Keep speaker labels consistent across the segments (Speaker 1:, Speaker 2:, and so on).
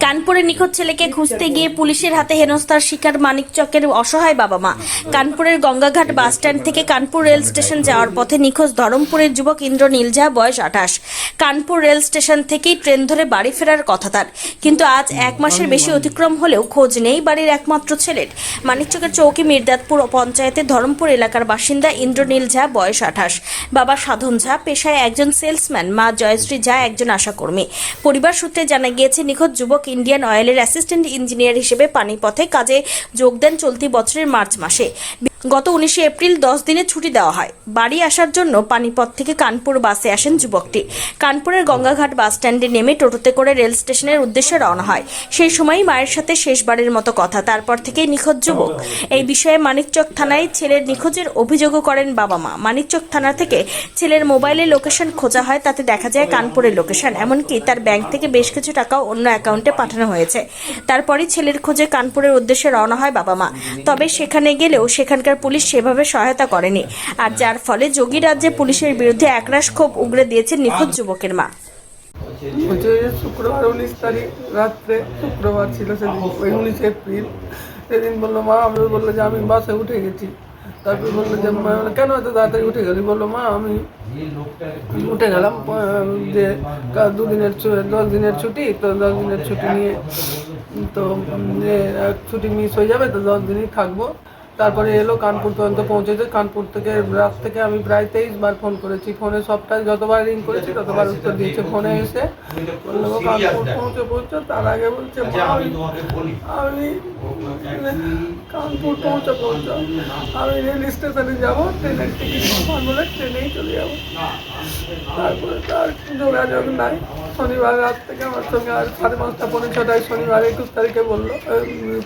Speaker 1: কানপুরে নিখোঁজ ছেলেকে খুঁজতে গিয়ে পুলিশের হাতে হেনস্থার শিকার মানিক মানিকচকের অসহায় বাবা মা। কানপুরের গঙ্গাঘাট বাস স্ট্যান্ড থেকে কানপুর রেল স্টেশন যাওয়ার পথে নিখোঁজ ধরমপুরের যুবক ইন্দ্রনীল ঝা, বয়স আঠাশ। কানপুর রেল স্টেশন থেকেই ট্রেন ধরে বাড়ি ফেরার কথা তার। কিন্তু আজ এক মাসের বেশি অতিক্রম হলেও খোঁজ নেই বাড়ির একমাত্র ছেলের। মানিকচকের চৌকি মির্দাতপুর পঞ্চায়েতের ধরমপুর এলাকার বাসিন্দা ইন্দ্রনীল ঝা, বয়স আঠাশ। বাবা সাধন ঝা, পেশায় একজন সেলসম্যান। মা জয়শ্রী ঝা, একজন আশাকর্মী। পরিবার সূত্রে জানা গিয়েছে, নিখোঁজ যুবক ইন্ডিয়ান অয়েলের অ্যাসিস্ট্যান্ট ইঞ্জিনিয়ার হিসেবে পানিপথে কাজে যোগ দেন চলতি বছরের মার্চ মাসে। গত উনিশে এপ্রিল দশ দিনের ছুটি দেওয়া হয়। বাড়ি আসার জন্য পানিপথ থেকে কানপুর বাসে আসেন যুবকটি। কানপুরের গঙ্গাঘাট বাস স্ট্যান্ডে নেমে টোটোতে করে রেল স্টেশনের উদ্দেশ্যে রওনা হয়। সেই সময়ই মায়ের সাথে শেষবারের মতো কথা, তারপর থেকেই নিখোঁজ যুবক। এই বিষয়ে মানিকচক থানায় ছেলের নিখোঁজের অভিযোগও করেন বাবা মা। মানিকচক থানা থেকে ছেলের মোবাইলে লোকেশন খোঁজা হয়, তাতে দেখা যায় কানপুরের লোকেশন। এমনকি তার ব্যাংক থেকে বেশ কিছু টাকাও অন্য অ্যাকাউন্টে পাঠানো হয়েছে। তারপরই ছেলের খোঁজে কানপুরের উদ্দেশ্যে রওনা হয় বাবা মা। তবে সেখানে গেলেও সেখানকার পুলিশ সেভাবে সহায়তা করেনি। আর যার ফলে যোগী রাজ্যে পুলিশের বিরুদ্ধে একরাশ ক্ষোভ উগড়ে দিয়েছে নিখোঁজ যুবকের মা।
Speaker 2: শুক্রবার উনিশ তারিখ রাত্রে শুক্রবার ছিল সেদিন, ওই উনিশে এপ্রিল। সেদিন বলল, মা, আমি বলল যে আমি বাসে উঠে গেছি। তারপর বলল যে কেন এত তাড়াতাড়ি উঠে গেলি? বলল, মা, আমি উঠে গেলাম যে দুদিনের দশ দিনের ছুটি, তো দশ দিনের ছুটি নিয়ে, তো ছুটি মিস হয়ে যাবে, তো দশ দিনই থাকব। তারপরে এলো কানপুর পর্যন্ত পৌঁছেছে। কানপুর থেকে রাত থেকে আমি প্রায় তেইশ বার ফোন করেছি। ফোনে সবটাই যতবার রিং করেছি ততবার উত্তর দিয়েছে। ফোনে এসে বলল কানপুর পৌঁছে পৌঁছে। তার আগে বলছে আমি আমি কানপুর পৌঁছে পৌঁছে। আমি রেল স্টেশনে যাব ট্রেনের টিকিট কনফার্ম হলে ট্রেনেই চলে যাব। তারপরে তার যোগাযোগ নাই। শনিবার রাত থেকে আমার সঙ্গে আর সাড়ে পাঁচটা পৌনে ছটায় শনিবার একুশ তারিখে বলল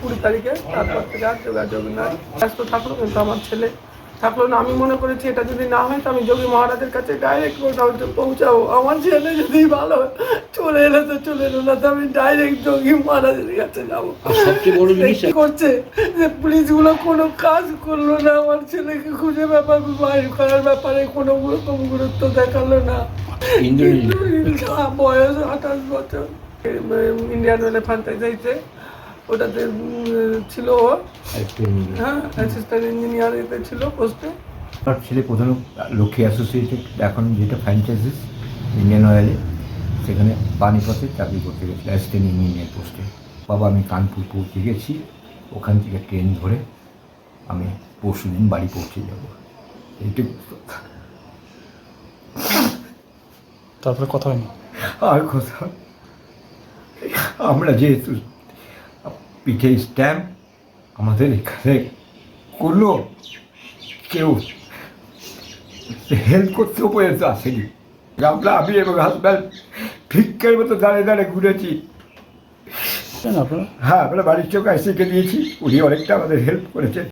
Speaker 2: কুড়ি তারিখে। তারপর থেকে আর যোগাযোগ নাই। ব্যস্ত থাকল কিন্তু আমার ছেলে থাকল না। আমি মনে করেছি এটা যদি না হয় তো আমি যোগী মহারাজের কাছে ডাইরেক্ট মোটামুটি পৌঁছাবো। আমার ছেলে যদি ভালো চলে এলো তো চলে এলো না তো আমি ডাইরেক্ট যোগী মহারাজের কাছে যাব। কি করছে? যে পুলিশগুলো কোনো কাজ করল না। আমার ছেলেকে খুঁজে ব্যাপার বাইর করার ব্যাপারে কোনো রকম গুরুত্ব দেখাল না। বয়স আঠাশ বছর। ইন্ডিয়ান ওয়েলে ফ্রাঞ্চাইজাইতে ওটাতে ছিল ও। হ্যাঁ অ্যাসিস্ট্যান্ট ইঞ্জিনিয়ার এতে ছিল পোস্টে
Speaker 3: আমার ছেলে প্রধান লক্ষ্মী অ্যাসোসিয়েটেড এখন যেটা ফ্র্যাঞ্চাইজিস ইন্ডিয়ান অয়েলে সেখানে পানিপথে চাকরি করতে গেছিল অ্যাসিস্ট্যান্ট ইঞ্জিনিয়ার পোস্টে বাবা আমি কানপুর পৌঁছে গেছি ওখান থেকে ট্রেন ধরে আমি পরশু দিন বাড়ি পৌঁছে যাব। এইটুকু।
Speaker 4: তারপরে কথা হয়নি?
Speaker 3: আর কথা আমরা যেহেতু পিঠে স্ট্যাম্প আমাদের এখানে করল কেউ হেল্প করতেও পর্যন্ত আসেনি। আমরা আমি এবং হাজব্যান্ড ভিক্ষের মতো দাঁড়িয়ে দাঁড়িয়ে ঘুরেছি। হ্যাঁ আমরা বাড়ির চোখ আইসিকে দিয়েছি উনি অনেকটা আমাদের হেল্প করেছেন।